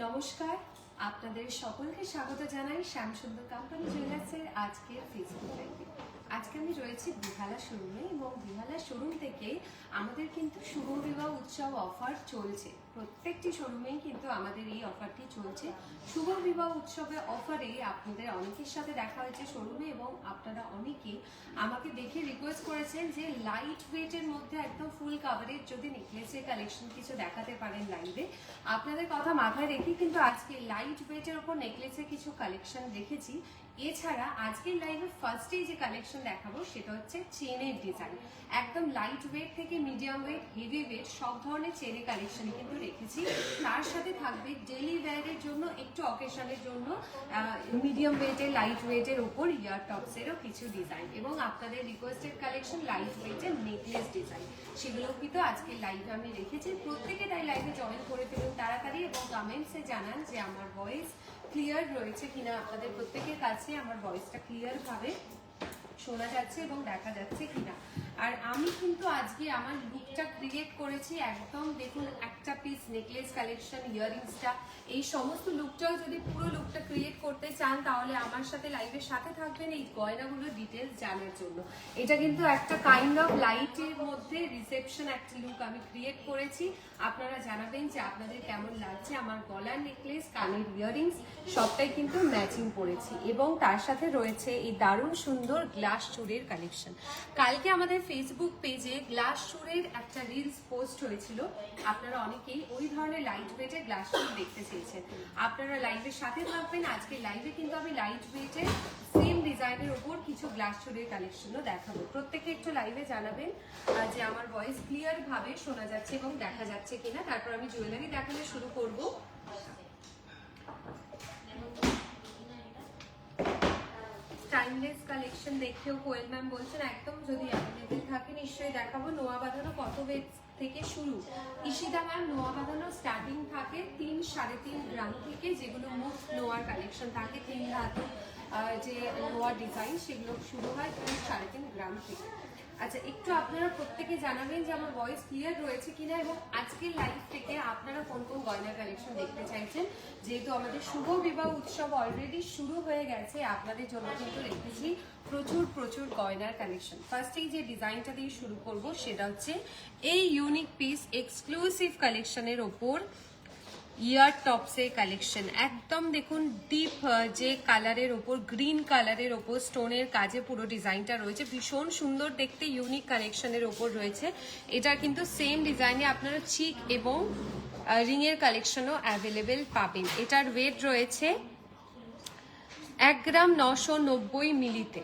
নমস্কার আপনাদের সকলকে স্বাগত জানাই শ্যামসুন্দর কোম্পানি জুয়েলার্সের আজকের ফেসবুক লাইভে আজকে আমি রয়েছি বিহালা শোরুমে এবং বিহালা শোরুম থেকে আমাদের কিন্তু শুভ বিবাহ উৎসব অফার চলছে। প্রত্যেকটি শোরুমেই কিন্তু আমাদের এই অফারটি চলছে। শুভ বিবাহ উৎসবে অফারে আপনাদের অনেকের সাথে দেখা হয়েছে শোরুমে এবং আপনারা অনেকেই আমাকে দেখে রিকোয়েস্ট করেছেন যে লাইট ওয়েটের মধ্যে একদম ফুল কাভারেজ যদি নেকলেসের কালেকশন কিছু দেখাতে পারেন লাইভে আপনাদের কথা মাথায় রেখে কিন্তু আজকে লাইট ওয়েটের ওপর নেকলেসের কিছু কালেকশন রেখেছি এছাড়া আজকের লাইভে ফার্স্টেই যে কালেকশন দেখাবো, সেটা হচ্ছে চেনের ডিজাইন একদম লাইট ওয়েট থেকে মিডিয়াম ওয়েট হেভি ওয়েট সব ধরনের চেনের কালেকশন কিন্তু রেখেছি। তার সাথে থাকবে ডেলি ওয়্যারের জন্য, একটু অকেশনের জন্য মিডিয়াম ওয়েটের লাইট ওয়েটের ওপর ইয়ার টপসেরও কিছু ডিজাইন এবং আপনাদের রিকোয়েস্টেড কালেকশন লাইট ওয়েটের নেকলেস ডিজাইন সেগুলো কিন্তু আজকের লাইভে আমি রেখেছি। প্রত্যেকে তাই লাইভে জয়েন করে ফেলুন তাড়াতাড়ি এবং কমেন্টসে জানান যে আমার ভয়েস ক্লিয়ার রয়েছে কিনা আপনাদের প্রত্যেকের কাছে আমার ভয়েসটা ক্লিয়ার ভাবে শোনা যাচ্ছে এবং দেখা যাচ্ছে কিনা। আর আমি কিন্তু আজকে আমার লুকটা ক্রিয়েট করেছি একদম, দেখুন, একটা পিস নেকলেস কালেকশন ইয়ারিংসটা এই সমস্ত লুকটাও যদি পুরো লুকটা ক্রিয়েট করতে চান, তাহলে আমার সাথে লাইভের সাথে থাকবেন এই গয়নাগুলোর ডিটেলস জানার জন্য। এটা কিন্তু একটা কাইন্ড অফ লাইটের মধ্যে রিসেপশন একটা লুক আমি ক্রিয়েট করেছি। আপনারা জানাবেন যে আপনাদের কেমন লাগছে আমার গলার নেকলেস কানের ইয়ারিংস সবটাই কিন্তু ম্যাচিং পড়েছি। এবং তার সাথে রয়েছে এই দারুণ সুন্দর গ্লাস চুরের কালেকশন কালকে আমাদের ফেসবুক পেজে গ্লাস চুরের একটা রিলস পোস্ট হয়েছিল। আপনারা অনেকেই ওই ধরনের লাইট ওয়েটের গ্লাস চুড় দেখতে চেয়েছেন। আপনারা লাইভের সাথে থাকবেন। আজকে লাইভে কিন্তু আমি লাইট ওয়েটের সেম ডিজাইনের উপর কিছু গ্লাস চুড়ের কালেকশনও দেখাবো। প্রত্যেকে একটু লাইভে জানাবেন যে আমার ভয়েস ক্লিয়ার ভাবে শোনা যাচ্ছে এবং দেখা যাচ্ছে কিনা। তারপর আমি জুয়েলারি দেখানো শুরু করব। টাইমলেস কালেকশন দেখেও কোয়েল ম্যাম বলছেন একদম যদি অ্যাভেলেবেল থাকে নিশ্চয়ই দেখাবো। নোয়া বাঁধানো কত ওয়েট থেকে শুরু? ইশিদা ম্যাম নোয়া বাঁধানো স্টার্টিং থাকে তিন সাড়ে তিন গ্রাম থেকে যেগুলো মুখ নোয়ার কালেকশন থাকে তিন আহ, যে নোয়া ডিজাইন সেগুলো শুরু হয় তিন সাড়ে তিন গ্রাম থেকে। আচ্ছা একটু আপনারা প্রত্যেকে জানাবেন যে আমার ভয়েস ক্লিয়ার রয়েছে কিনা এবং আজকের লাইভ থেকে আপনারা কোন কোন গয়না কালেকশন দেখতে চাইছেন? যেহেতু আমাদের শুভ বিবাহ উৎসব অলরেডি শুরু হয়ে গেছে, আপনাদের জন্য কিন্তু রেখেছি প্রচুর প্রচুর গয়নার কালেকশন ফার্স্টেই যে ডিজাইনটা দিয়ে শুরু করব সেটা হচ্ছে এই ইউনিক পিস এক্সক্লুসিভ কালেকশনের ওপর ইয়ার টপসের কালেকশন একদম দেখুন ডিপ যে কালারের ওপর গ্রিন কালারের ওপর স্টোনের কাজে পুরো ডিজাইনটা রয়েছে। ভীষণ সুন্দর দেখতে ইউনিক কালেকশনের ওপর রয়েছে। এটার কিন্তু সেম ডিজাইনে আপনারা চিক এবং রিংয়ের কালেকশনও অ্যাভেলেবেল পাবেন। এটার ওয়েট রয়েছে এক গ্রাম নশো নব্বই মিলিতে।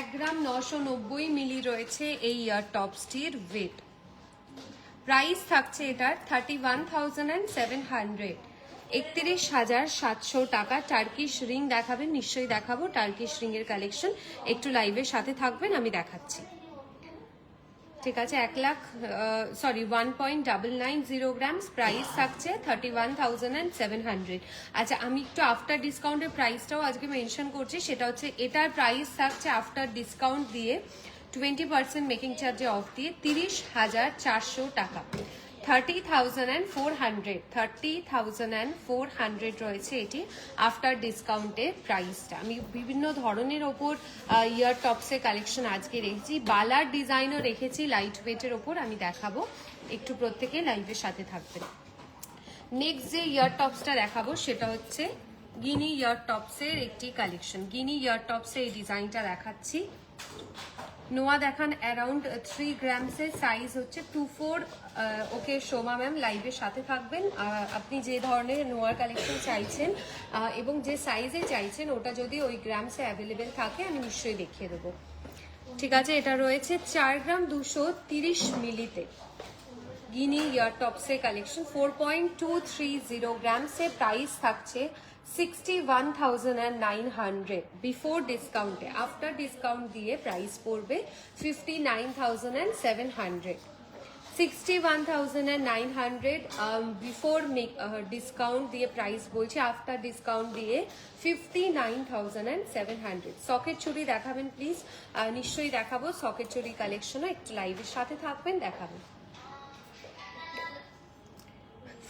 এক গ্রাম নশো নব্বই মিলি রয়েছে এই টপসটির ওয়েট প্রাইস থাকছে এটার thirty one thousand and seven hundred একত্রিশ হাজার সাতশো টাকা। টার্কিশ রিং দেখাবেন নিশ্চয়ই দেখাবো। টার্কিশ রিংয়ের কালেকশন একটু লাইভের সাথে থাকবেন, আমি দেখাচ্ছি। ঠিক আছে, এক lakh sorry one point double nine zero grams price থাকছে thirty one thousand and seven hundred আচ্ছা আমি একটু আফটার ডিসকাউন্টের প্রাইসটাও আজকে মেনশন করছি, সেটা হচ্ছে এটার প্রাইস থাকছে আফটার ডিসকাউন্ট দিয়ে টোয়েন্টি পার্সেন্ট মেকিং চার্জে অফ দিয়ে তিরিশ হাজার চারশো টাকা। Thirty thousand and four hundred thirty thousand and four hundred রয়েছে এটি আফটার ডিসকাউন্টের প্রাইসটা আমি বিভিন্ন ধরনের ওপর ইয়ার টপসের কালেকশন আজকে রেখেছি। বালার ডিজাইনও রেখেছি লাইট ওয়েটের ওপর আমি দেখাবো। একটু প্রত্যেকে লাইভের সাথে থাকবেন। নেক্সট যে ইয়ার টপসটা দেখাবো, সেটা হচ্ছে গিনি ইয়ার টপসের একটি কালেকশন গিনি ইয়ার টপসের এই ডিজাইনটা দেখাচ্ছি। নোয়া দেখান অ্যারাউন্ড থ্রি গ্রামসের সাইজ হচ্ছে two four okay Soma ma'am লাইভের সাথে থাকবেন। আপনি যে ধরনের নোয়ার কালেকশন চাইছেন এবং যে সাইজে চাইছেন, ওটা যদি ওই গ্রামসে অ্যাভেলেবেল থাকে, আমি নিশ্চয়ই দেখিয়ে দেবো। ঠিক আছে, এটা রয়েছে চার গ্রাম দুশো তিরিশ মিলিতে। Guinea ear টপসের collection four point two three zero গ্রামসে price থাকছে। Sixty one thousand and nine hundred before ডিসকাউন্টে আফটার ডিসকাউন্ট দিয়ে প্রাইস পড়বে fifty nine thousand and seven hundred sixty one thousand and nine hundred before discount দিয়ে price বলছি after discount দিয়ে fifty nine thousand and seven hundred socket চুড়ি দেখাবেন please নিশ্চয়ই দেখাবো। সকেট চুড়ি কালেকশনও একটু লাইভের সাথে থাকবেন, দেখাবেন।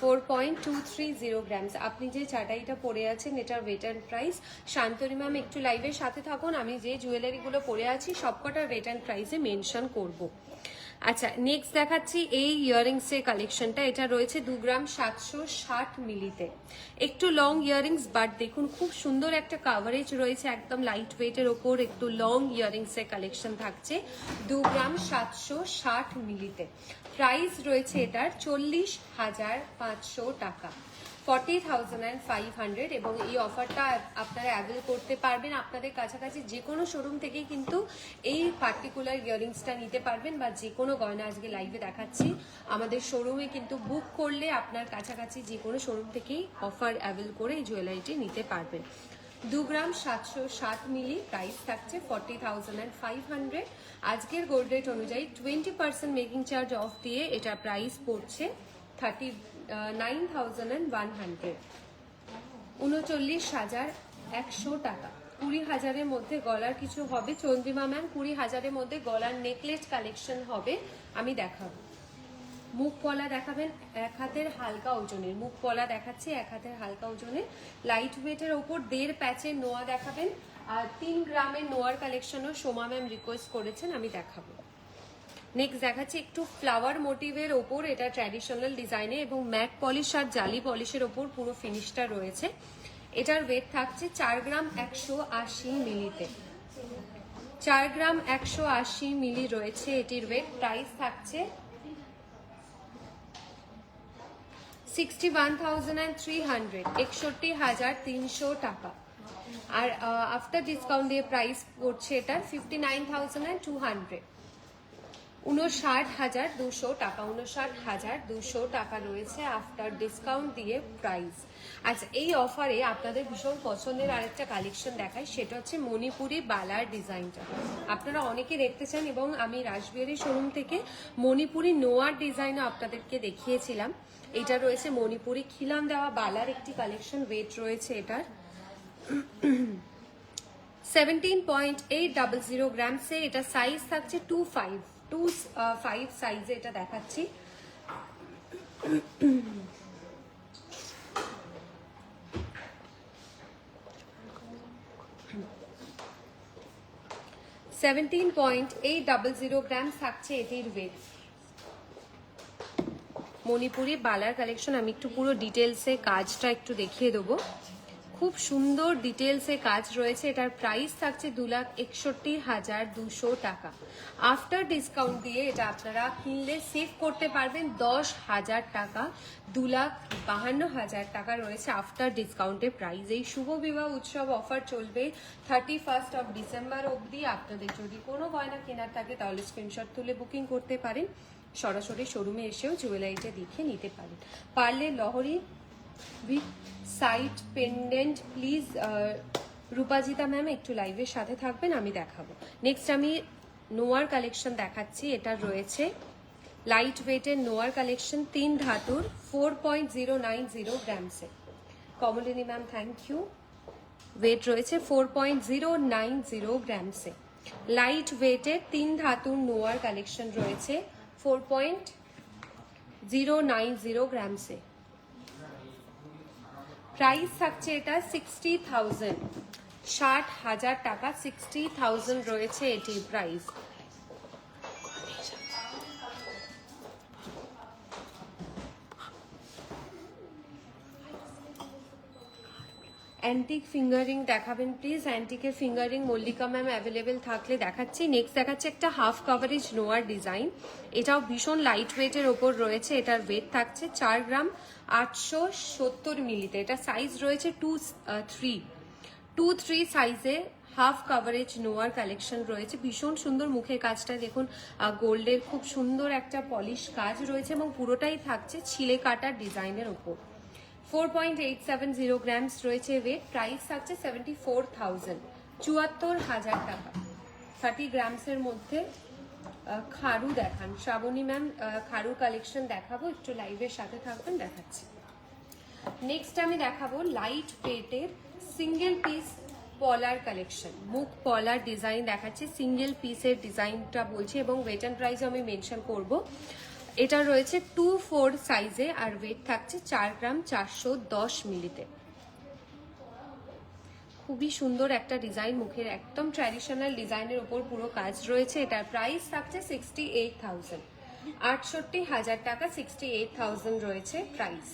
Four point two three zero grams আপনি যে চাটাইটা পরে আছেন, এটার weight and price Shantari ma'am একটু লাইভের সাথে থাকুন। আমি যে জুয়েলারিগুলো পরে আছি সবকটার ওয়েট অ্যান্ড প্রাইসে মেনশন করব। আচ্ছা নেক্সট দেখাচ্ছি এই ইয়াররিংসের কালেকশনটা এটা রয়েছে দু গ্রাম সাতশো ষাট মিলিতে। একটু লং ইয়াররিংস বাট দেখুন, খুব সুন্দর একটা কাভারেজ রয়েছে। একদম লাইট ওয়েটের ওপর একটু লং ইয়াররিংসের কালেকশন থাকছে। দু গ্রাম সাতশো ষাট মিলিতে। প্রাইস রয়েছে এটার চল্লিশ হাজার পাঁচশো টাকা। Forty thousand and five hundred এবং এই অফারটা আপনারা অ্যাভেল করতে পারবেন। আপনাদের কাছাকাছি যে কোনো শোরুম থেকেই কিন্তু এই পার্টিকুলার ইয়ারিংসটা নিতে পারবেন বা যে কোনো গয়না আজকে লাইভে দেখাচ্ছি। আমাদের শোরুমে কিন্তু বুক করলে আপনার কাছাকাছি যে কোনো শোরুম থেকেই অফার অ্যাভেল করে এই জুয়েলারিটি নিতে পারবেন। দু গ্রাম সাতশো সাত মিলি প্রাইস থাকছে forty thousand and five hundred আজকের গোল্ড রেট অনুযায়ী twenty percent making charge off দিয়ে এটা প্রাইস পড়ছে thirty nine thousand and one hundred উনচল্লিশ হাজার একশো টাকা। কুড়ি হাজারের মধ্যে গলার কিছু হবে। চন্দ্রিমা ম্যাম কুড়ি হাজারের মধ্যে গলার নেকলেস কালেকশন হবে। আমি দেখাবো। মুখ পলা দেখাবেন এক হাতের হালকা ওজনের, মুখ পলা দেখাচ্ছি এক হাতের হালকা ওজনের। লাইট ওয়েটের ওপর দেড় প্যাচের নোয়া দেখাবেন। আর তিন গ্রামের নোয়ার কালেকশনও সোমা ম্যাম রিকোয়েস্ট করেছেন, আমি দেখাবো। নেক্সট দেখাচ্ছি একটু ফ্লাওয়ার মোটিভের ওপর, এটা ট্র্যাডিশনাল ডিজাইনে এবং ম্যাট পলিশ আর জালি পলিশের ওপর পুরো ফিনিশটা রয়েছে। এটার ওয়েট থাকছে চার গ্রাম একশো আশি মিলিতে। চার গ্রাম একশো আশি মিলি রয়েছে এটির ওয়েট প্রাইস থাকছে sixty one thousand and three hundred একষট্টি হাজার তিনশো টাকা। আর আফটার ডিসকাউন্ট দিয়ে প্রাইস পড়ছে এটার fifty nine and two hundred হাজার দুশো টাকা হাজার দুশো টাকা রয়েছে আফটার ডিসকাউন্ট দিয়ে প্রাইস আচ্ছা এই অফারে আপনাদের ভীষণ পছন্দের কালেকশন দেখাই, সেটা হচ্ছে মণিপুরি বালার আপনারা অনেকে দেখতে চান এবং আমি রাসবিহারি শোরুম থেকে মণিপুরি নোয়ার ডিজাইনও আপনাদেরকে দেখিয়েছিলাম। এটা রয়েছে মণিপুরি খিলাম দেওয়া বালার একটি কালেকশন ওয়েট রয়েছে এটার। Seventeen point eight double zero গ্রামসে এটা সাইজ থাকছে টু ফাইভ টু ফাইভ সাইজে এটা দেখাচ্ছি। Seventeen point eight double zero gram থাকছে এটির ওয়েট মণিপুরি বালার কালেকশন আমি একটু পুরো ডিটেলসে কাজটা একটু দেখিয়ে দেবো। খুব সুন্দর ডিটেলসে কাজ রয়েছে। এটার প্রাইস থাকছে দু লাখ একষট্টি হাজার দুশো টাকা। আফটার ডিসকাউন্ট দিয়ে এটা আপনারা কিনলে সেভ করতে পারবেন দশ হাজার টাকা। দু লাখ বাহান্ন হাজার টাকা রয়েছে আফটার ডিসকাউন্টে প্রাইস এই শুভ বিবাহ উৎসব অফার চলবে থার্টি ফার্স্ট অফ ডিসেম্বর অবধি। আপনাদের যদি কোনো গয়না কেনার থাকে তাহলে স্ক্রিনশট তুলে বুকিং করতে পারেন। সরাসরি শোরুমে এসেও জুয়েলারিটা দেখে নিতে পারেন। পারলে লহরি with side pendant, please Rupajita ma'am একটু লাইভের সাথে থাকবেন, আমি দেখাবো। নেক্সট আমি নোয়ার কালেকশন দেখাচ্ছি, এটা রয়েছে লাইট ওয়েটের নোয়ার কালেকশন, তিন ধাতুর four point zero nine zero গ্রামসে Kamalini ma'am thank you weight রয়েছে four point zero nine zero গ্রামসে light ওয়েটের তিন ধাতুর নোয়ার কালেকশন রয়েছে four point zero nine zero গ্রামসে price থাকছে এটা সিক্সটি থাউজেন্ড ষাট হাজার টাকা সিক্সটি থাউজেন্ড রয়েছে এটির প্রাইস অ্যান্টিক ফিঙ্গারিং দেখাবেন please অ্যান্টিকের finger ring Mallika ma'am available থাকলে দেখাচ্ছি। নেক্সট দেখাচ্ছে একটা হাফ কাভারেজ নোয়ার ডিজাইন এটাও ভীষণ লাইট ওয়েটের ওপর রয়েছে। এটার ওয়েট থাকছে চার গ্রাম আটশো সত্তর মিলিতে এটা সাইজ রয়েছে টু থ্রি টু থ্রি সাইজে হাফ কাভারেজ নোয়ার কালেকশন রয়েছে। ভীষণ সুন্দর মুখের কাজটা। দেখুন গোল্ডের খুব সুন্দর একটা পলিশ কাজ রয়েছে এবং পুরোটাই থাকছে ছিলে কাটার ডিজাইনের ওপর। Four point eight seven zero grams রয়েছে ওয়েট প্রাইস থাকছে সেভেন্টি ফোর থাউজেন্ড চুয়াত্তর হাজার টাকা। থার্টি গ্রামসের মধ্যে খারু দেখান। শ্রাবণী ম্যাম খারু কালেকশন দেখাবো, একটু লাইভের সাথে থাকবেন দেখাচ্ছি। নেক্সট আমি দেখাবো লাইট ওয়েটের সিঙ্গেল পিস পলার কালেকশন মুখ পলার ডিজাইন দেখাচ্ছি সিঙ্গেল পিসের ডিজাইনটা বলছি এবং ওয়েট অ্যান্ড প্রাইস আমি মেনশন করব। এটা রয়েছে টু ফোর সাইজে আর ওয়েট থাকছে চার গ্রাম চারশো দশ মিলিতে। খুবই সুন্দর একটা ডিজাইন মুখের একদম ট্র্যাডিশনাল ডিজাইনের ওপর পুরো কাজ রয়েছে। এটার প্রাইস থাকছে সিক্সটি এইট থাউজেন্ড আটষট্টি হাজার টাকা সিক্সটি এইট থাউজেন্ড রয়েছে প্রাইস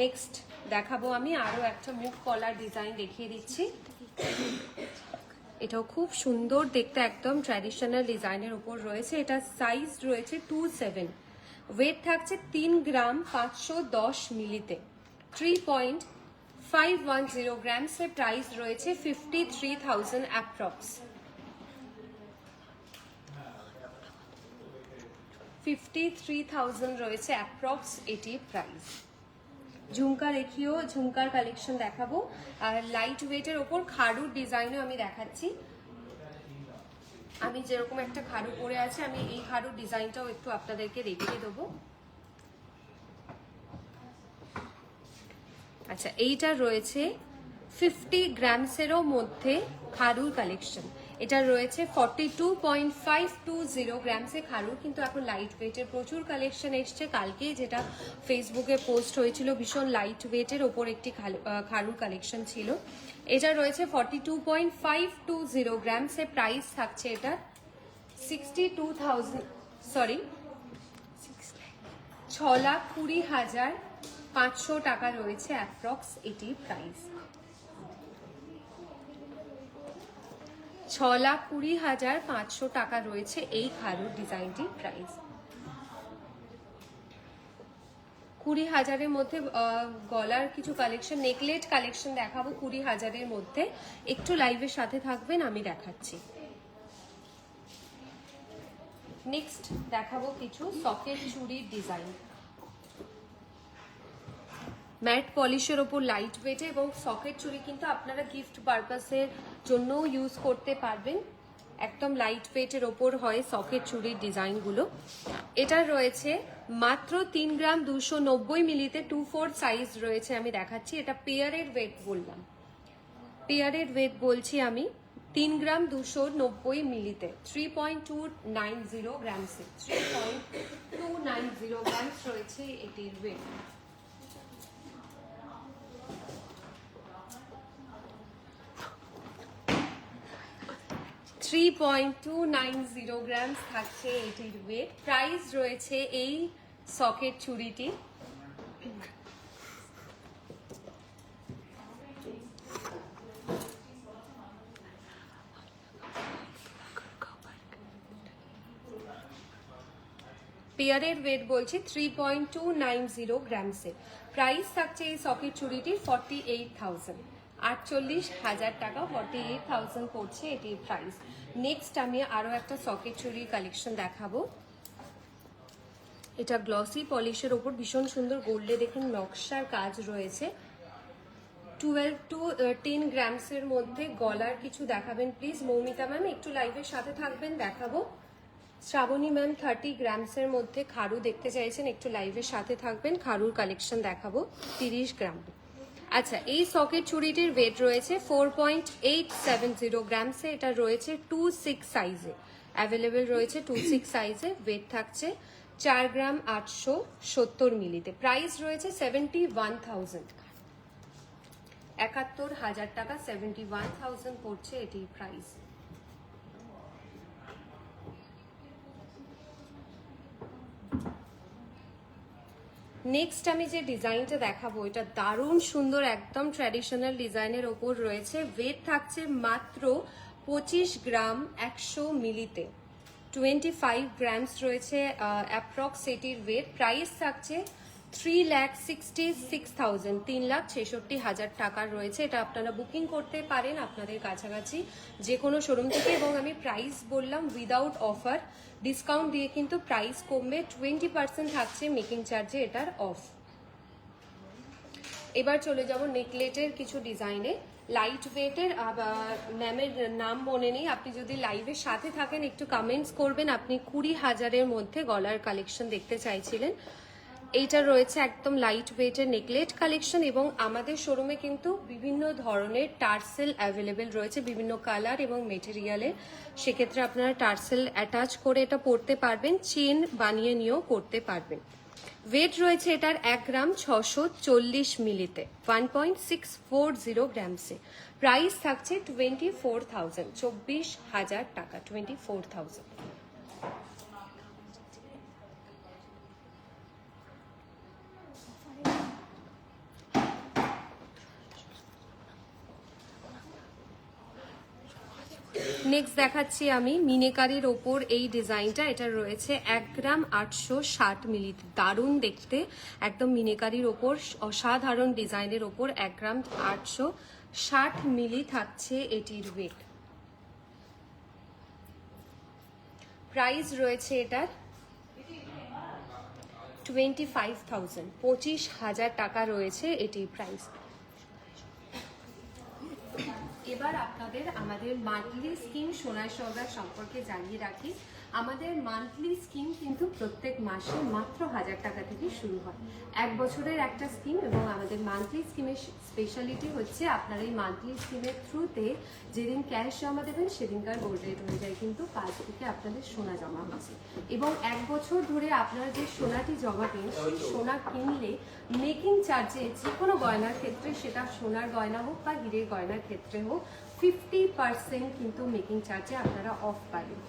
নেক্সট দেখাবো আমি আরও একটা মুখ কলার ডিজাইন দেখিয়ে দিচ্ছি। এটাও খুব সুন্দর দেখতে একদম ট্র্যাডিশনাল ডিজাইনের উপর রয়েছে। এটা সাইজ রয়েছে টু সেভেন ওয়েট থাকছে তিন গ্রাম পাঁচশো দশ মিলিতে। Three point five one zero গ্রামসের price রয়েছে fifty three thousand approx fifty three thousand রয়েছে অ্যাপ্রক্স এটির প্রাইস ঝুমকা দেখিও, ঝুমকার কালেকশন দেখাবো। আর লাইট ওয়েটের ওপর খাড়ুর ডিজাইনও আমি দেখাচ্ছি। আমি যেরকম একটা খাড়ু পরে আছে, আমি এই খাড়ুর ডিজাইনটাও একটু আপনাদেরকে দেখিয়ে দেবো। আচ্ছা এইটা রয়েছে ফিফটি গ্রামসেরও মধ্যে খারুর কালেকশন এটা রয়েছে forty two point five two zero গ্রামসে খারুর কিন্তু এখন লাইট ওয়েটের প্রচুর কালেকশন এসছে। কালকে যেটা ফেসবুকে পোস্ট হয়েছিল, ভীষণ লাইট ওয়েটের ওপর একটি খারুর কালেকশন ছিল। এটা রয়েছে forty two point five two zero গ্রামসে price থাকছে এটা সিক্সটি টু থাউজেন্ড সরি ছ লাখ কুড়ি হাজার পাঁচশো টাকা রয়েছে অ্যাপ্রক্স এটির প্রাইস ছ লাখ কুড়ি হাজার পাঁচশো টাকা রয়েছে এই খারুর ডিজাইনটির প্রাইস কুড়ি হাজারের মধ্যে গলার কিছু কালেকশন নেকলেট কালেকশন দেখাবো। কুড়ি হাজারের মধ্যে একটু লাইভের সাথে থাকবেন, আমি দেখাচ্ছি। নেক্সট দেখাবো কিছু সকেট চুড়ির ডিজাইন ম্যাট পলিশের ওপর লাইট ওয়েটে এবং সকেট চুড়ি কিন্তু আপনারা গিফট পারপাসের জন্যও ইউজ করতে পারবেন। একদম লাইট ওয়েটের ওপর হয় সকেট চুড়ির ডিজাইনগুলো। এটা রয়েছে মাত্র তিন গ্রাম দুশো নব্বই মিলিতে টু ফোর সাইজ রয়েছে আমি দেখাচ্ছি। এটা পেয়ারের ওয়েট বললাম। পেয়ারের ওয়েট বলছি আমি তিন গ্রাম দুশো নব্বই মিলিতে। Three point two nine zero গ্রামসে three point two nine zero grams রয়েছে এটির weight three point two nine zero grams থাকছে এটির ওয়েট প্রাইস রয়েছে এই সকেট চুড়িটি। পেয়ারের ওয়েট বলছি three point two nine zero গ্রামসের price থাকছে এই সকেট চুড়িটির ফর্টি এইট থাউজেন্ড আটচল্লিশ হাজার টাকা ফর্টি এইট থাউজেন্ড পড়ছে এটির প্রাইস নেক্সট আমি আরও একটা সকেট চুড়ির কালেকশন দেখাবো। এটা গ্লসি পলিশের ওপর ভীষণ সুন্দর গোল্ডে দেখুন নকশার কাজ রয়েছে। টুয়েলভ টু টেন গ্রামসের মধ্যে গলার কিছু দেখাবেন প্লিজ মৌমিতা ম্যাম একটু লাইভের সাথে থাকবেন, দেখাবো। শ্রাবণী ম্যাম থার্টি গ্রামসের মধ্যে খারু দেখতে চাইছেন, একটু লাইভের সাথে থাকবেন, খারুর কালেকশন দেখাবো। তিরিশ গ্রাম আচ্ছা এই সকেট চুড়িটির ওয়েট রয়েছে four point eight seven zero গ্রামসে এটা রয়েছে টু সিক্স সাইজে অ্যাভেলেবেল রয়েছে টু সিক্স সাইজে ওয়েট থাকছে চার গ্রাম আটশো সত্তর মিলিতে। প্রাইস রয়েছে সেভেন্টি ওয়ান থাউজেন্ড একাত্তর হাজার টাকা সেভেন্টি ওয়ান থাউজেন্ড পড়ছে এটির প্রাইস নেক্সট আমি যে ডিজাইনটা দেখাবো, এটা দারুণ সুন্দর একদম ট্র্যাডিশনাল ডিজাইনের ওপর রয়েছে। ওয়েট থাকছে মাত্র পঁচিশ গ্রাম একশো মিলিতে। টোয়েন্টি ফাইভ গ্রামস রয়েছে অ্যাপ্রক্স এটির ওয়েট প্রাইস থাকছে three lakh sixty six thousand তিন লাখ ছেষট্টি হাজার টাকার রয়েছে। এটা আপনারা বুকিং করতে পারেন আপনাদের কাছাকাছি যে কোনো শোরুম থেকে এবং আমি প্রাইস বললাম উইদাউট অফার ডিসকাউন্ট দিয়ে কিন্তু প্রাইস কমবে টোয়েন্টি পার্সেন্ট থাকছে মেকিং চার্জে এটার অফ এবার চলে যাব নেকলেটের কিছু ডিজাইনে লাইট ওয়েটের ম্যামের নাম মনে নেই। আপনি যদি লাইভের সাথে থাকেন, একটু কমেন্টস করবেন। আপনি কুড়ি হাজারের মধ্যে গলার কালেকশন দেখতে চাইছিলেন। এইটা রয়েছে একদম লাইট ওয়েটের নেকলেট কালেকশন এবং আমাদের শোরুমে কিন্তু বিভিন্ন ধরনের টার্সেল অ্যাভেলেবেল রয়েছে, বিভিন্ন কালার এবং মেটেরিয়ালের সেক্ষেত্রে আপনারা টার্সেল অ্যাটাচ করে এটা পরতে পারবেন চেন বানিয়ে নিয়েও করতে পারবেন। ওয়েট রয়েছে এটার এক গ্রাম ছশো চল্লিশ মিলিতে one point six four zero গ্রামসে price থাকছে টোয়েন্টি ফোর থাউজেন্ড চব্বিশ হাজার টাকা টোয়েন্টি ফোর থাউজেন্ড নেক্সট দেখাচ্ছি আমি মিনেকারির ওপর এই ডিজাইনটা। এটা রয়েছে এক গ্রাম আটশো ষাট মিলি, দারুণ দেখতে। একদম মিনেকারির ওপর, অসাধারণ ডিজাইনের ওপর এক গ্রাম আটশো ষাট মিলি থাকছে এটির ওয়েট প্রাইস রয়েছে এটার টোয়েন্টি ফাইভ থাউজেন্ড পঁচিশ হাজার টাকা রয়েছে এটির প্রাইস এবার আপনাদের আমাদের মান্থলি স্কিম সোনায় সৌদার সম্পর্কে জানিয়ে রাখি। আমাদের মান্থলি স্কিম কিন্তু প্রত্যেক মাসে মাত্র হাজার টাকা থেকে শুরু হয়। এক বছরের একটা স্কিম এবং আমাদের মান্থলি স্কিমের স্পেশালিটি হচ্ছে আপনার এই মান্থলি স্কিমের থ্রুতে যেদিন ক্যাশ জমা দেবেন সেদিনকার গোল্ড রেট অনুযায়ী কিন্তু পাঁচ থেকে আপনাদের সোনা জমা হচ্ছে। এবং এক বছর ধরে আপনারা যে সোনাটি জমাবেন, সেই সোনা কিনলে মেকিং চার্জে যে কোনো গয়নার ক্ষেত্রে, সেটা সোনার গয়না হোক বা হিরের গয়নার ক্ষেত্রে হোক ফিফটি পার্সেন্ট কিন্তু মেকিং চার্জে আপনারা অফ পাবেন।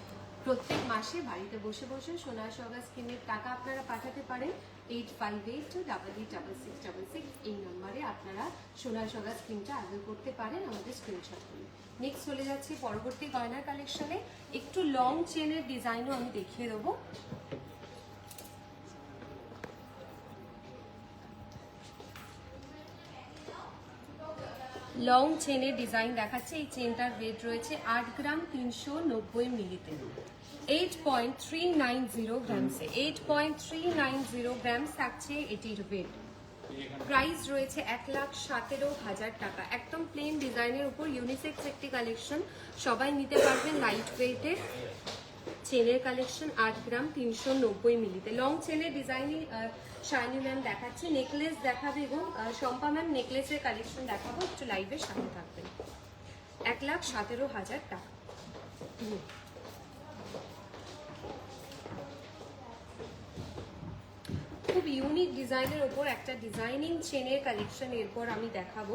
প্রত্যেক মাসে বাড়িতে বসে বসে সোনার সগা স্কিমের টাকা আপনারা পাঠাতে পারেন। Eight five eight two double eight double six double six এই নম্বরে আপনারা সোনার সগা স্কিমটা আগে করতে পারেন আমাদের স্ক্রিনশট করে নেক্সট চলে যাচ্ছি পরবর্তী গয়নার কালেকশনে একটু লং চেনের ডিজাইনও আমি দেখিয়ে দেবো। লং চেনের ডিজাইন দেখাচ্ছে। এই চেনটার ওয়েট রয়েছে আট গ্রাম তিনশো নব্বই মিলিতে। Eight point three nine zero গ্রামসে eight point three nine zero grams থাকছে এটির ওয়েট প্রাইস রয়েছে এক লাখ সতেরো হাজার টাকা। একদম প্লেন ডিজাইনের উপর ইউনিসেক্স একটি কালেকশন সবাই নিতে পারবেন লাইট ওয়েটের চেনের কালেকশন আট গ্রাম তিনশো নব্বই মিলিতে লং চেনের ডিজাইনই শাইনি ম্যাম দেখাচ্ছে। নেকলেস দেখাবে এবং শম্পা ম্যাম নেকলেসের কালেকশন দেখাবো। একটু লাইভের সাথে থাকবেন। এক লাখ সতেরো হাজার টাকা। খুব ইউনিক ডিজাইনের ওপর একটা ডিজাইনিং চেনের কালেকশন এরপর আমি দেখাবো।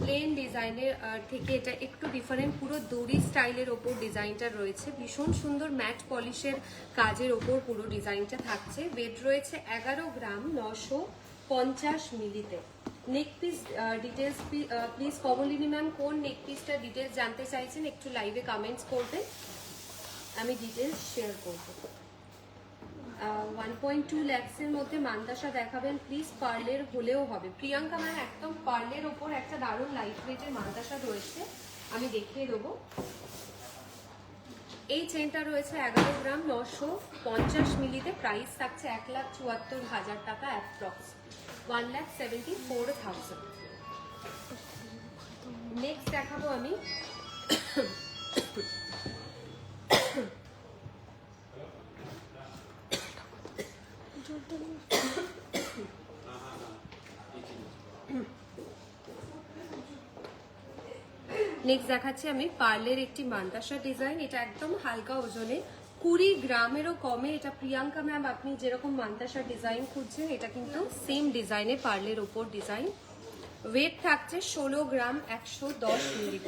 প্লেন ডিজাইনের থেকে এটা একটু ডিফারেন্ট পুরো দড়ি স্টাইলের ওপর ডিজাইনটা রয়েছে। ভীষণ সুন্দর ম্যাট পলিশের কাজের ওপর পুরো ডিজাইনটা থাকছে। ওয়েট রয়েছে এগারো গ্রাম নশো পঞ্চাশ মিলিতে। Neck piece details please Kamalini ma'am কোন নেক পিসটা ডিটেলস জানতে চাইছেন, একটু লাইভে কমেন্টস করবেন। আমি ডিটেলস শেয়ার করব। ওয়ান পয়েন্ট টু ল্যাক্সের মধ্যে মান্দাসা দেখাবেন প্লিজ পার্লের হলেও হবে। প্রিয়াঙ্কা ম্যাম একদম পার্লের ওপর একটা দারুণ লাইট ওয়েটের মান্দাসা রয়েছে। আমি দেখিয়ে দেবো। এই চেনটা রয়েছে এগারো গ্রাম নশো পঞ্চাশ মিলিতে। প্রাইস থাকছে এক লাখ চুয়াত্তর হাজার টাকা approx one lakh seventy four thousand next দেখাবো আমি। নেক্সট দেখাচ্ছি আমি পার্লের একটি মান্দাসা ডিজাইন এটা একদম হালকা ওজনে। কুড়ি গ্রামেরও কমে। এটা প্রিয়াঙ্কা ম্যাম আপনি যেরকম মান্দাসা ডিজাইন খুঁজছেন, এটা কিন্তু সেম ডিজাইনে পার্লের ওপর ডিজাইন ওয়েট থাকছে ষোলো গ্রাম একশো দশ মিলি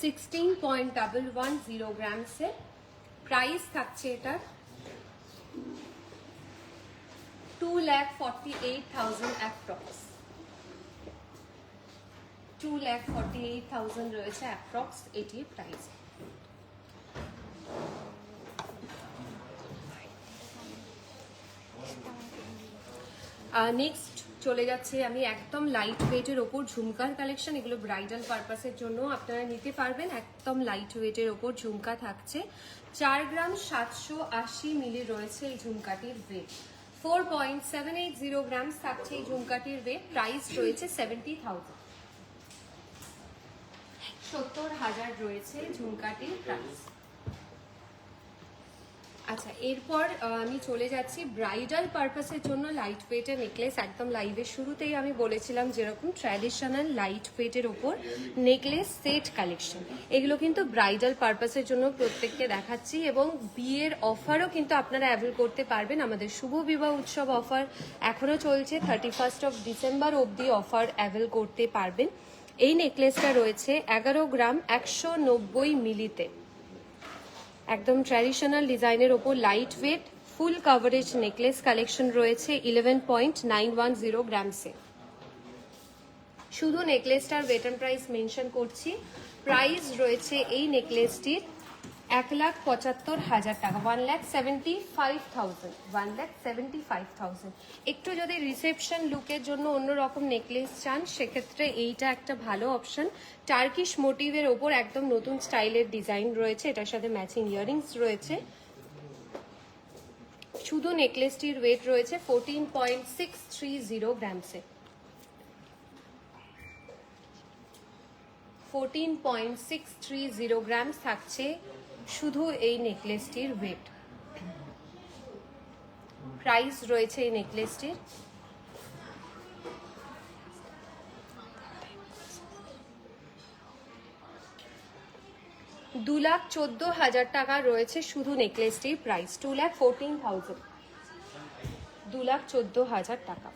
sixteen point double one zero গ্রামসে price থাকছে এটার two lakh forty eight thousand approx two lakh forty eight thousand রয়েছে অ্যাপ্রক্স এটির প্রাইস নেক্সট চলে যাচ্ছে আমি একদম লাইট ওয়েটের ওপর ঝুমকার কালেকশন এগুলো ব্রাইডাল পারপাসের জন্য আপনারা নিতে পারবেন। একদম লাইট ওয়েটের ওপর ঝুমকা থাকছে। চার গ্রাম সাতশো আশি মিলি রয়েছে এই ঝুমকাটির weight four point seven eight zero grams থাকছে এই ঝুমকাটির ওয়েট প্রাইস রয়েছে সেভেন্টি থাউজেন্ড সত্তর হাজার রয়েছে ঝুমকাটির প্রাইস আচ্ছা এরপর আমি চলে যাচ্ছি ব্রাইডাল পারপাসের জন্য লাইট ওয়েটের নেকলেস একদম লাইভের শুরুতেই আমি বলেছিলাম যেরকম ট্র্যাডিশনাল লাইট ওয়েটের ওপর নেকলেস সেট কালেকশন এগুলো কিন্তু ব্রাইডাল পারপাসের জন্য প্রত্যেককে দেখাচ্ছি এবং বিয়ের অফারও কিন্তু আপনারা অ্যাভেল করতে পারবেন। আমাদের শুভ বিবাহ উৎসব অফার এখনও চলছে থার্টি ফার্স্ট অফ ডিসেম্বর অবধি অফার অ্যাভেল করতে পারবেন। এই নেকলেসটা রয়েছে এগারো গ্রাম একশো নব্বই মিলিতে। একদম ট্র্যাডিশনাল ডিজাইনের ওপর light weight full coverage necklace collection রয়েছে eleven point nine one zero গ্রামসে শুধু নেকলেসটার ওয়েটার প্রাইস মেনশন করছি। প্রাইস রয়েছে এই নেকলেসটির এক লাখ পঁচাত্তর হাজার টাকা one lakh seventy five thousand one lakh seventy five thousand একটু যদি রিসেপশন লুকের জন্য অন্যরকম নেকলেস চান, সেক্ষেত্রে এইটা একটা ভালো অপশন টার্কিশ মোটিভের ওপর একদম নতুন স্টাইলের ডিজাইন রয়েছে, এটার সাথে ম্যাচিং ইয়ারিংস রয়েছে। শুধু নেকলেসটির ওয়েট রয়েছে fourteen point six three zero গ্রামসে fourteen point six three zero grams থাকছে শুধু এই নেকলেসটির ওয়েট প্রাইস রয়েছে এই নেকলেসটির। দু লাখ চোদ্দ হাজার টাকা রয়েছে শুধু নেকলেসটির price two lakh fourteen thousand দু লাখ চোদ্দ হাজার টাকা।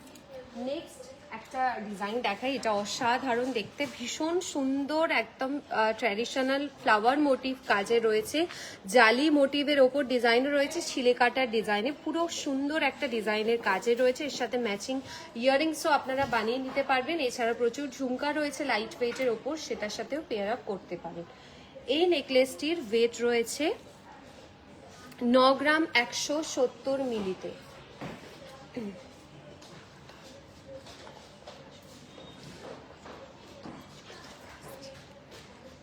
নেক্সট একটা ডিজাইন দেখাই, এটা অসাধারণ দেখতে, ভীষণ সুন্দর একদম ট্র্যাডিশনাল ফ্লাওয়ার মোটিভ কাজে রয়েছে। জালি মোটিভের ওপর ডিজাইন রয়েছে ছিলে কাটার ডিজাইনে পুরো সুন্দর একটা ডিজাইনের কাজে রয়েছে, এর সাথে ম্যাচিং ইয়াররিংসও আপনারা বানিয়ে নিতে পারবেন। এছাড়া প্রচুর ঝুমকা রয়েছে লাইট ওয়েটের ওপর, সেটার সাথেও পেয়ার আপ করতে পারেন। এই নেকলেসটির ওয়েট রয়েছে ন গ্রাম একশো সত্তর মিলিতে।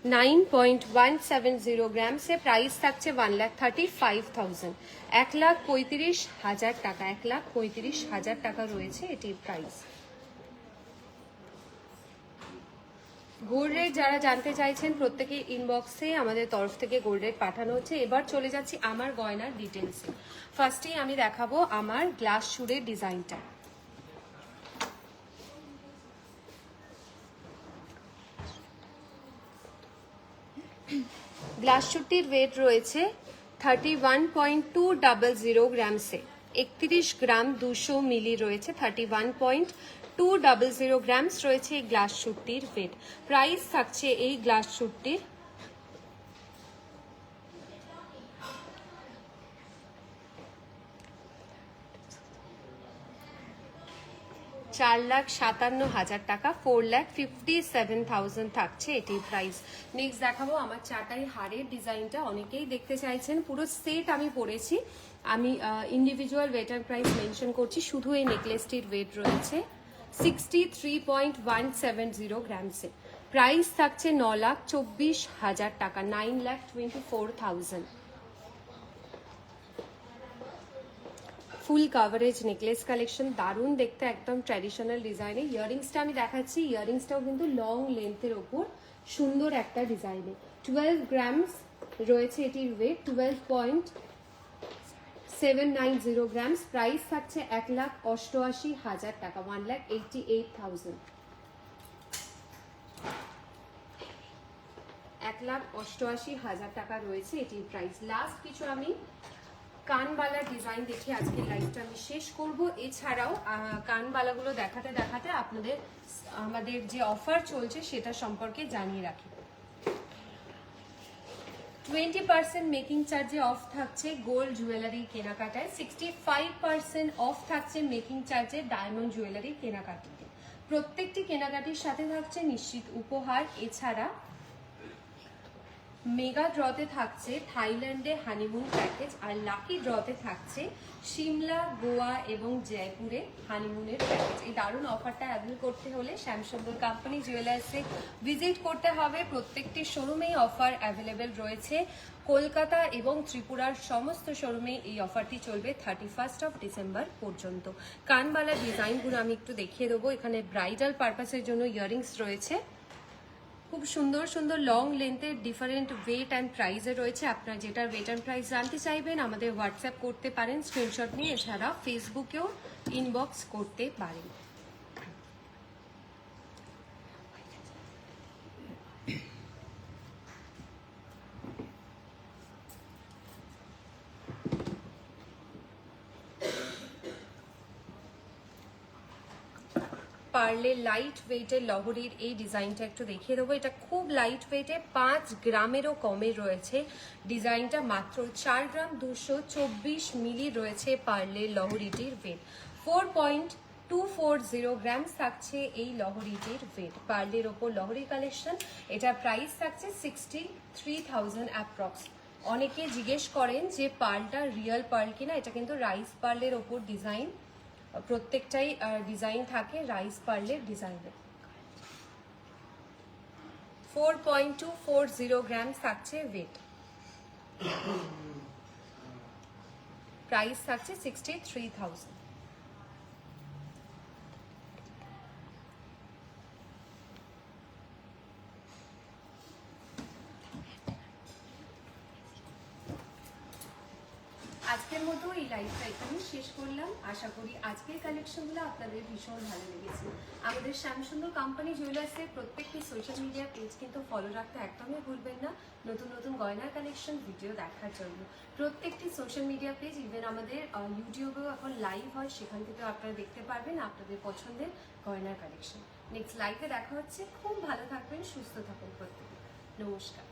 Nine point one seven zero গ্রামসে price থাকছে one lakh thirty five thousand এক লাখ পঁয়ত্রিশ হাজার টাকা, এক লাখ পঁয়ত্রিশ হাজার টাকা রয়েছে এটির প্রাইস গোল্ড রেট যারা জানতে চাইছেন, প্রত্যেকে ইনবক্সে আমাদের তরফ থেকে গোল্ড রেট পাঠানো হচ্ছে। এবার চলে যাচ্ছি আমার গয়নার ডিটেলসে ফার্স্টেই আমি দেখাবো আমার গ্লাস শুরের ডিজাইনটা গ্লাস শুটটির ওয়েট রয়েছে thirty one point two double zero গ্রামসে একত্রিশ গ্রাম দুশো মিলি রয়েছে thirty one point two double zero grams রয়েছে এই গ্লাস শ্যুটটির ওয়েট প্রাইস থাকছে এই গ্লাস শুটটির চার লাখ সাতান্ন হাজার টাকা, four lakh fifty seven thousand থাকছে এটির প্রাইস নেক্সট দেখাবো আমার চাটাই হারের ডিজাইনটা অনেকেই দেখতে চাইছেন, পুরো সেট আমি পরেছি। আমি individual weight and price mention করছি, শুধু এই নেকলেসটির ওয়েট রয়েছে। Sixty three point one seven zero গ্রামসে price থাকছে ন লাখ চব্বিশ হাজার টাকা nine lakh twenty four thousand full coverage necklace collection দারুণ দেখতে একদম ট্র্যাডিশনাল ডিজাইনে ইয়ারিংসটা আমি দেখাচ্ছি ইয়ারিংসটাও কিন্তু লং লেন্থের ওপর সুন্দর একটা ডিজাইনে টুয়েলভ গ্রামস রয়েছে এটির weight twelve point seven nine zero grams price থাকছে এক লাখ অষ্টআশি হাজার টাকা one lakh eighty eight thousand এক লাখ অষ্টআশি হাজার টাকা রয়েছে এটির প্রাইস লাস্ট কিছু আমি কানবালার ডিজাইন দেখে আজকে লাইভটা আমি শেষ করব। এছাড়াও কানবালাগুলো দেখাতে দেখাতে আপনাদের, আমাদের যে অফার চলছে সেটা সম্পর্কে জানিয়ে রাখি। টোয়েন্টি পার্সেন্ট মেকিং চার্জে অফ থাকছে গোল্ড জুয়েলারি কেনাকাটায়। সিক্সটি ফাইভ পার্সেন্ট অফ থাকছে মেকিং চার্জে ডায়মন্ড জুয়েলারি কেনাকাটিতে। প্রত্যেকটি কেনাকাটির সাথে থাকছে নিশ্চিত উপহার। এছাড়া মেগা ড্রতে থাকছে থাইল্যান্ডে হানিমুন প্যাকেজ আর লাকি ড্রতে থাকছে সিমলা গোয়া এবং জয়পুরে হানিমুনের প্যাকেজ। এই দারুণ অফারটা অ্যাভেল করতে হলে শ্যামসুন্দর কোম্পানি জুয়েলার্সে ভিজিট করতে হবে। প্রত্যেকটি শোরুমেই অফার অ্যাভেলেবেল রয়েছে। কলকাতা এবং ত্রিপুরার সমস্ত শোরুমে এই অফারটি চলবে থার্টি ফার্স্ট অফ ডিসেম্বর পর্যন্ত। কানবালা ডিজাইনগুলো আমি একটু দেখিয়ে দেবো। এখানে ব্রাইডাল পারপাসের জন্য ইয়ারিংস রয়েছে। খুব সুন্দর সুন্দর লং লেন্থের ডিফারেন্ট ওয়েট অ্যান্ড প্রাইসে রয়েছে। আপনার যেটার ওয়েট অ্যান্ড প্রাইস জানতে চাইবেন, আমাদের হোয়াটসঅ্যাপ করতে পারেন স্ক্রিনশট নিয়ে এছাড়া ফেসবুকেও ইনবক্স করতে পারেন। পারলে লাইট ওয়েটের লহরির এই ডিজাইনটা একটু দেখিয়ে দেবো। এটা খুব লাইট ওয়েটে পাঁচ গ্রামেরও কমে রয়েছে। ডিজাইনটা মাত্র চার গ্রাম দুশো চব্বিশ মিলি রয়েছে পার্লের লহরিটির weight four point two four zero gram থাকছে এই লহরিটির ওয়েট পার্লের ওপর লহরি কালেকশন এটা প্রাইস থাকছে সিক্সটি থ্রি থাউজেন্ড অ্যাপ্রক্স অনেকে জিজ্ঞেস করেন যে পার্লটা রিয়েল পার্ল কিনা, এটা কিন্তু রাইস পার্লের ওপর ডিজাইন প্রত্যেকটাই ডিজাইন থাকে রাইস পার্লের ডিজাইনে four point two four zero gram থাকছে ওয়েট প্রাইস থাকছে সিক্সটি থ্রি থাউজেন্ড আজকের মতো এই লাইভটা এখানেই শেষ করলাম। আশা করি আজকের কালেকশনগুলো আপনাদের ভীষণ ভালো লেগেছে। আমাদের শ্যামসুন্দর কোম্পানি জুয়েলার্সের প্রত্যেকটি সোশ্যাল মিডিয়া পেজ কিন্তু ফলো রাখতে একদমই ভুলবেন না। নতুন নতুন গয়নার কালেকশন ভিডিও দেখার জন্য। প্রত্যেকটি সোশ্যাল মিডিয়া পেজ ইভেন আমাদের ইউটিউবেও এখন লাইভ হয়, সেখান থেকেও আপনারা দেখতে পারবেন আপনাদের পছন্দের গয়নার কালেকশন নেক্সট লাইভে দেখা হচ্ছে। খুব ভালো থাকবেন, সুস্থ থাকুন প্রত্যেকে। নমস্কার।